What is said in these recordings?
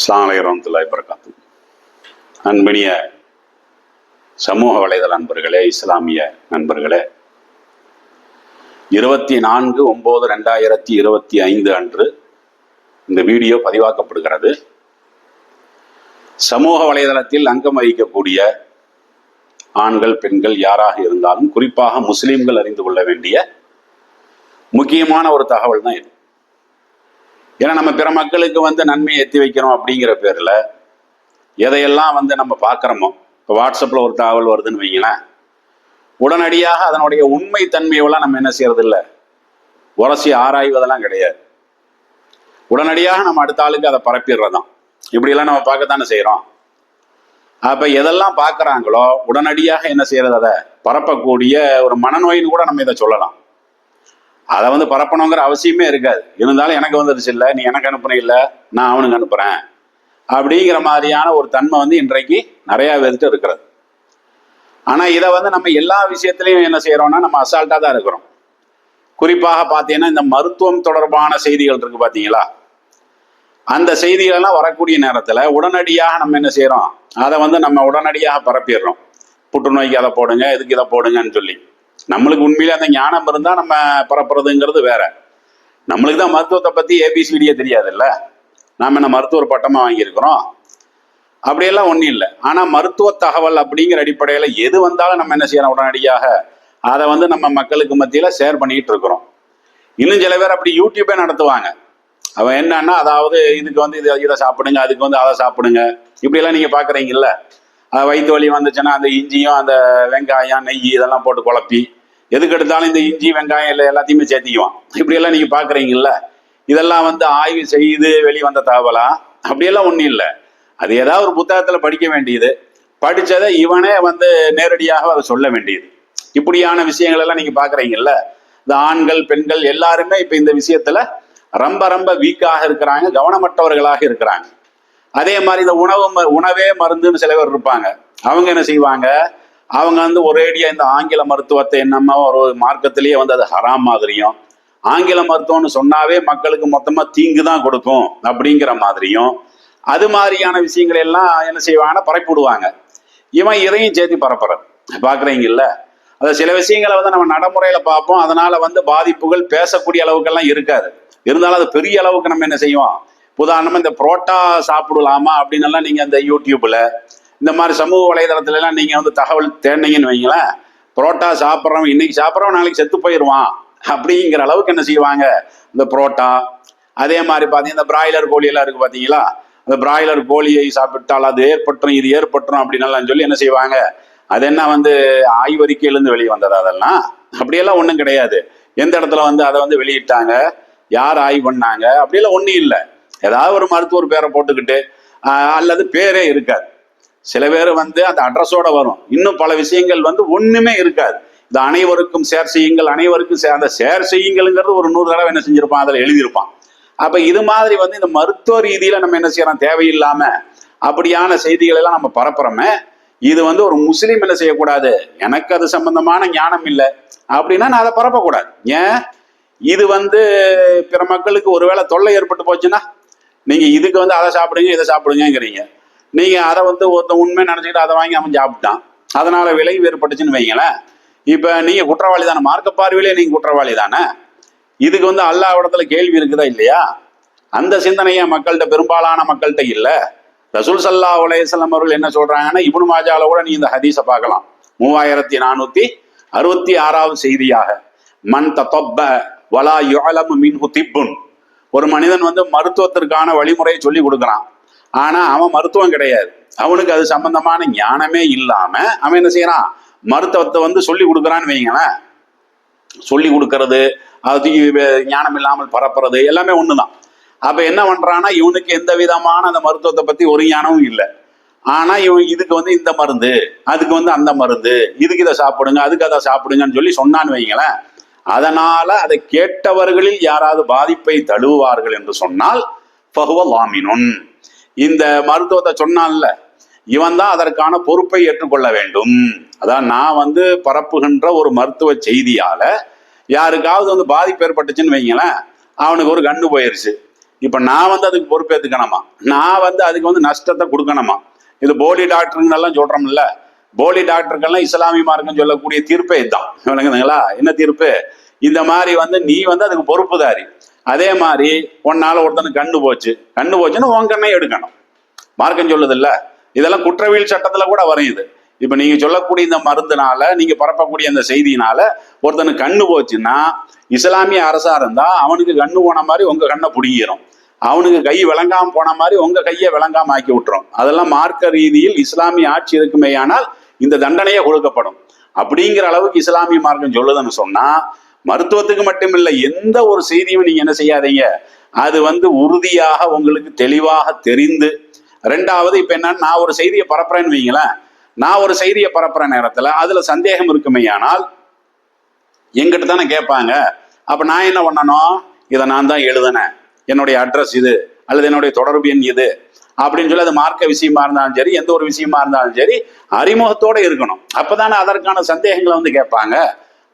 அஸ்ஸலாமு அலைக்கும் அன்பினிய சமூக வலைதள நண்பர்களே இஸ்லாமிய நண்பர்களே இருபத்தி நான்கு ஒன்பது ரெண்டாயிரத்தி இருபத்தி ஐந்து அன்று இந்த வீடியோ பதிவாக்கப்படுகிறது. சமூக வலைதளத்தில் அங்கம் வகிக்கக்கூடிய ஆண்கள் பெண்கள் யாராக இருந்தாலும் குறிப்பாக முஸ்லிம்கள் அறிந்து கொள்ள வேண்டிய முக்கியமான ஒரு தகவல் தான் இது. ஏன்னா நம்ம பிற மக்களுக்கு வந்து நன்மையை எத்தி வைக்கிறோம் அப்படிங்கிற பேரில் எதையெல்லாம் வந்து நம்ம பார்க்குறோமோ இப்போ வாட்ஸ்அப்பில் ஒரு தகவல் வருதுன்னு வைங்களேன். உடனடியாக அதனுடைய உண்மை தன்மையெல்லாம் நம்ம என்ன செய்யறது இல்லை உரசி ஆராய்வதெல்லாம் கிடையாது. உடனடியாக நம்ம அடுத்த ஆளுக்கு அதை பரப்பிடுறதான் இப்படியெல்லாம் நம்ம பார்க்கத்தானே செய்கிறோம் அப்போ எதெல்லாம் பார்க்குறாங்களோ உடனடியாக என்ன செய்யறது அதை? பரப்பக்கூடிய ஒரு மனநோயின்னு கூட நம்ம இதை சொல்லலாம். அதை வந்து பரப்பணுங்கிற அவசியமே இருக்காது. இருந்தாலும் எனக்கு வந்துருச்சு இல்லை நீ எனக்கு அனுப்புன இல்லை நான் அவனுக்கு அனுப்புறேன். அப்படிங்கிற மாதிரியான ஒரு தன்மை வந்து இன்றைக்கு நிறையா வந்துட்டு இருக்கிறது. ஆனால் இதை வந்து நம்ம எல்லா விஷயத்துலையும் என்ன செய்கிறோன்னா நம்ம அசால்ட்டாக தான் இருக்கிறோம். குறிப்பாக பார்த்தீங்கன்னா இந்த மருத்துவம் தொடர்பான செய்திகள் இருக்கு பார்த்தீங்களா? அந்த செய்திகளெல்லாம் வரக்கூடிய நேரத்தில் உடனடியாக நம்ம என்ன செய்கிறோம் அதை வந்து நம்ம உடனடியாக பரப்பிடுறோம். புற்றுநோய்க்கு அதை போடுங்க இதுக்கு இதை போடுங்கன்னு சொல்லி. நம்மளுக்கு உண்மையிலே அந்த ஞானம் இருந்தால் நம்ம பரப்புறதுங்கிறது வேற. நம்மளுக்கு தான் மருத்துவத்தை பற்றி ஏபிசிடியே தெரியாதுல்ல? நாம் என்ன மருத்துவர் பட்டமாக வாங்கியிருக்கிறோம்? அப்படியெல்லாம் ஒன்றும் இல்லை. ஆனால் மருத்துவ தகவல் அப்படிங்கிற அடிப்படையில் எது வந்தாலும் நம்ம என்ன செய்யணும் உடனடியாக? அதை வந்து நம்ம மக்களுக்கு மத்தியில் ஷேர் பண்ணிக்கிட்டு இருக்கிறோம். இன்னும் சில பேர் அப்படி யூடியூபே நடத்துவாங்க. அவன் என்னன்னா அதாவது இதுக்கு வந்து இதை இதை சாப்பிடுங்க அதுக்கு வந்து அதை சாப்பிடுங்க. இப்படியெல்லாம் நீங்கள் பார்க்குறீங்கல்ல அது வயிற்று வலி வந்துச்சுன்னா அந்த இஞ்சியும் அந்த வெங்காயம் நெய் இதெல்லாம் போட்டு குழப்பி எதுக்கு எடுத்தாலும் இந்த இஞ்சி வெங்காயம் இல்லை எல்லாத்தையுமே சேர்த்திக்குவான். இப்படியெல்லாம் நீங்கள் பார்க்குறீங்கல்ல இதெல்லாம் வந்து ஆய்வு செய்து வெளிவந்த தகவலா? அப்படியெல்லாம் ஒன்றும் இல்லை. அது ஏதாவது ஒரு புத்தகத்தில் படிக்க வேண்டியது. படித்ததை இவனே வந்து நேரடியாக அதை சொல்ல வேண்டியது. இப்படியான விஷயங்கள் எல்லாம் நீங்கள் பார்க்குறீங்கல்ல இந்த ஆண்கள் பெண்கள் எல்லாருமே இப்போ இந்த விஷயத்தில் ரொம்ப ரொம்ப வீக்காக இருக்கிறாங்க கவனமற்றவர்களாக இருக்கிறாங்க. அதே மாதிரி இந்த உணவு ம- உணவே மருந்துன்னு சில பேர் இருப்பாங்க. அவங்க என்ன செய்வாங்க? அவங்க வந்து ஒரேடியா இந்த ஆங்கில மருத்துவத்தை என்னமோ ஒரு மார்க்கத்திலேயே வந்து அது ஹராம் மாதிரியும் ஆங்கில மருத்துவம்னு சொன்னாவே மக்களுக்கு மொத்தமா தீங்கு தான் கொடுக்கும் அப்படிங்கிற மாதிரியும் அது மாதிரியான விஷயங்கள் எல்லாம் என்ன செய்வாங்கன்னா பரப்பிவிடுவாங்க இவன் இதையும் சேர்த்து பரப்புறது பாக்குறீங்கல்ல அது சில விஷயங்களை வந்து நம்ம நடைமுறையில பார்ப்போம். அதனால வந்து பாதிப்புகள் பேசக்கூடிய அளவுக்கெல்லாம் இருக்காது. இருந்தாலும் அது பெரிய அளவுக்கு நம்ம என்ன செய்வோம்? உதாரணமா இந்த புரோட்டா சாப்பிடலாமா அப்படின்னு எல்லாம் நீங்க இந்த யூடியூப்ல இந்த மாதிரி சமூக வலைதளத்துல எல்லாம் நீங்க வந்து தகவல் தேடினீங்கன்னு வைங்களேன் புரோட்டா சாப்பிட்றவன் இன்னைக்கு சாப்பிட்றவன் நாளைக்கு செத்து போயிடுவான் அப்படிங்கிற அளவுக்கு என்ன செய்வாங்க? இந்த புரோட்டா அதே மாதிரி பார்த்தீங்கன்னா இந்த பிராய்லர் கோழி எல்லாம் இருக்கு பார்த்தீங்களா அந்த பிராய்லர் கோழியை சாப்பிட்டால் அது ஏற்பட்டுரும் இது ஏற்பட்டுரும் அப்படின்னு சொல்லி என்ன செய்வாங்க? அது என்ன வந்து ஆய்வறிக்கையிலேருந்து வெளியே வந்தது அதெல்லாம்? அப்படியெல்லாம் ஒன்றும் கிடையாது. எந்த இடத்துல வந்து அதை வந்து வெளியிட்டாங்க? யார் ஆய்வு பண்ணாங்க? அப்படியெல்லாம் ஒன்றும் இல்லை. ஏதாவது ஒரு மருத்துவர் பேரை போட்டுக்கிட்டு அல்லது பேரே இருக்காது. சில பேர் வந்து அந்த அட்ரஸோட வரும். இன்னும் பல விஷயங்கள் வந்து ஒண்ணுமே இருக்காது. இந்த அனைவருக்கும் ஷேர் செய்யுங்கள் அனைவருக்கும் அந்த ஷேர் செய்யுங்கள்ங்கிறது ஒரு நூறு தடவை என்ன செஞ்சிருப்பான்? அதில் எழுதியிருப்பான். அப்ப இது மாதிரி வந்து இந்த மருத்துவ ரீதியில நம்ம என்ன செய்யறோம்? தேவையில்லாம அப்படியான செய்திகள் எல்லாம் நம்ம பரப்புறோமே இது வந்து ஒரு முஸ்லீம் என்ன செய்யக்கூடாது? எனக்கு அது சம்பந்தமான ஞானம் இல்லை. அப்படின்னா நான் அதை பரப்பக்கூடாது. ஏன்? இது வந்து பிற மக்களுக்கு ஒருவேளை தொல்லை ஏற்பட்டு போச்சுன்னா நீங்க இதுக்கு வந்து அதை சாப்பிடுங்க இதை சாப்பிடுங்கிறீங்க நீங்க அதை வந்து ஒருத்தன் உண்மை நினைச்சுக்கிட்டு அதை வாங்கி அவன் சாப்பிட்டான். அதனால விலை வேறுபட்டுச்சுன்னு வைங்களேன். இப்ப நீங்க குற்றவாளி தானே மார்க்க பார்வையிலே நீங்க குற்றவாளி தானே இதுக்கு வந்து அல்லாஹ் இடத்துல கேள்வி இருக்குதா இல்லையா? அந்த சிந்தனையை மக்கள்கிட்ட பெரும்பாலான மக்கள்கிட்ட இல்ல. ரசூல் சல்லா உலகம் அவர்கள் என்ன சொல்றாங்கன்னா இவனு மாஜால கூட நீ இந்த ஹதீஸை பார்க்கலாம். மூவாயிரத்தி நானூத்தி அறுபத்தி ஆறாவது செய்தியாக. மன் தத்தொப்ப வலா யுஅலமு மின் திப்புன். ஒரு மனிதன் வந்து மருத்துவத்திற்கான வழிமுறையை சொல்லி கொடுக்குறான். ஆனா அவன் மருத்துவம் கிடையாது. அவனுக்கு அது சம்பந்தமான ஞானமே இல்லாம அவன் என்ன செய்யறான்? மருத்துவத்தை வந்து சொல்லி கொடுக்குறான்னு வைங்களேன் சொல்லி கொடுக்கறது அது ஞானம் இல்லாமல் பரப்புறது எல்லாமே ஒண்ணுதான். அப்ப என்ன பண்றான்னா இவனுக்கு எந்த விதமான அந்த மருத்துவத்தை பத்தி ஒரு ஞானமும் இல்லை. ஆனா இவன் இதுக்கு வந்து இந்த மருந்து அதுக்கு வந்து அந்த மருந்து இதுக்கு இதை சாப்பிடுங்க அதுக்கு அதை சாப்பிடுங்கன்னு சொல்லி சொன்னான்னு வைங்களேன் அதனால அதை கேட்டவர்களில் யாராவது பாதிப்பை தழுவுவார்கள் என்று சொன்னால் பகுவ வாமினுன் இந்த மருத்துவத்தை சொன்னான்ல இவன் தான் அதற்கான பொறுப்பை ஏற்றுக்கொள்ள வேண்டும். அதான் நான் வந்து பரப்புகின்ற ஒரு மருத்துவ செய்தியால யாருக்காவது வந்து பாதிப்பு ஏற்பட்டுச்சுன்னு வைங்களேன் அவனுக்கு ஒரு கண்ணு போயிருச்சு. இப்ப நான் வந்து அதுக்கு பொறுப்பேற்றுக்கணுமா நான் வந்து அதுக்கு வந்து நஷ்டத்தை கொடுக்கணுமா? இது போலி டாக்டருங்க எல்லாம் சொல்றோம்ல போலி டாக்டருக்கெல்லாம் இஸ்லாமிய மார்க்கம் சொல்லக்கூடிய தீர்ப்பே இதுதான். விளங்குதுங்களா என்ன தீர்ப்பு? இந்த மாதிரி வந்து நீ வந்து அதுக்கு பொறுப்புதாரி. அதே மாதிரி உன்னால ஒருத்தனுக்கு கண்ணு போச்சு. கண்ணு போச்சுன்னா உன் கண்ணை எடுக்கணும். மார்க்கம் சொல்லுது இல்ல இதெல்லாம் குற்றவியல் சட்டத்துல கூட வரும் இது இப்ப நீங்க சொல்லக்கூடிய இந்த மருந்துனால நீங்க பரப்பக்கூடிய அந்த செய்தியினால ஒருத்தனுக்கு கண்ணு போச்சுன்னா இஸ்லாமிய அரசா இருந்தா அவனுக்கு கண்ணு போன மாதிரி உங்க கண்ணை பிடிங்கிரும். அவனுக்கு கை விளங்காம போன மாதிரி உங்க கையை விளங்காம ஆக்கி விட்டுரும். அதெல்லாம் மார்க்க ரீதியில் இஸ்லாமிய ஆட்சி இருக்குமேயானால் இந்த தண்டனையே கொடுக்கப்படும். அப்படிங்கிற அளவுக்கு இஸ்லாமிய மார்க்கம் சொல்லுதுன்னு சொன்னா மருத்துவத்துக்கு மட்டுமில்லை எந்த ஒரு செய்தியும் நீங்க என்ன செய்யாதீங்க. அது வந்து உறுதியாக உங்களுக்கு தெளிவாக தெரிந்து ரெண்டாவது இப்ப என்ன நான் ஒரு செய்தியை பரப்புறேன்னு வைங்களேன். நான் ஒரு செய்தியை பரப்புற நேரத்துல அதுல சந்தேகம் இருக்குமே ஆனால் எங்கிட்ட தானே கேட்பாங்க. அப்ப நான் என்ன பண்ணணும் இதை நான் தான் எழுதினேன். என்னுடைய அட்ரஸ் இது அல்லது என்னுடைய தொடர்பு எண் இது அப்படின்னு சொல்லி அது மார்க்க விஷயமா இருந்தாலும் சரி எந்த ஒரு விஷயமா இருந்தாலும் சரி அறிமுகத்தோட இருக்கணும். அப்பதானே அதற்கான சந்தேகங்களை வந்து கேட்பாங்க.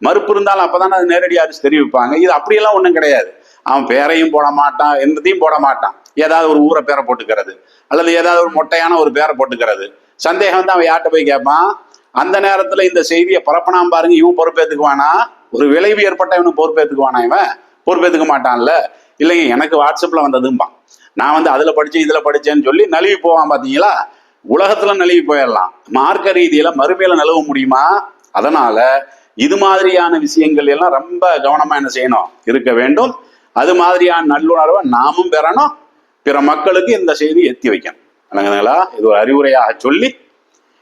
மறுப்பு இருந்தாலும் அப்பதானே அது நேரடியாக அரிசி தெரிவிப்பாங்க. இது அப்படியெல்லாம் ஒன்றும் கிடையாது. அவன் பேரையும் போட மாட்டான் எந்தத்தையும் போட மாட்டான். ஏதாவது ஒரு ஊரை பேரை போட்டுக்கிறது அல்லது ஏதாவது ஒரு மொட்டையான ஒரு பேரை போட்டுக்கிறது. சந்தேகம் வந்து அவன் யார்கிட்ட போய் கேட்பான்? அந்த நேரத்தில் இந்த செய்தியை பரப்பனாம் பாருங்க இவன் பொறுப்பேத்துக்குவானா? ஒரு விளைவு ஏற்பட்ட இவனும் பொறுப்பேற்றுக்குவானா இவன்? பொறுப்பேத்துக்க மாட்டான்ல. இல்லைங்க எனக்கு வாட்ஸ்அப்பில் வந்ததும்பான். நான் வந்து அதில் படித்தேன் இதில் படிச்சேன்னு சொல்லி நழுவி போவான் பார்த்தீங்களா உலகத்தில் நழுவி போயிடலாம். மார்க்க ரீதியில் மறுமையில் நழுவ முடியுமா? அதனால் இது மாதிரியான விஷயங்கள் எல்லாம் ரொம்ப கவனமாக என்ன செய்யணும்? இருக்க வேண்டும். அது மாதிரியான நல்லுணர்வை நாமும் பெறணும். பிற மக்களுக்கு இந்த செய்தி எத்தி வைக்கணும். விளங்குதுங்களா? இது ஒரு அறிவுரையாக சொல்லி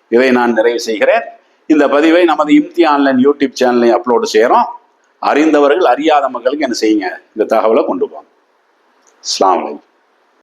இதை நான் நிறைவு செய்கிறேன். இந்த பதிவை நமது இம்தி ஆன்லைன் யூடியூப் சேனலையும் அப்லோடு செய்கிறோம். அறிந்தவர்கள் அறியாத மக்களுக்கு என்ன செய்யுங்க? இந்த தகவலை கொண்டு போங்க அஸ்லாம் வலைக்கம்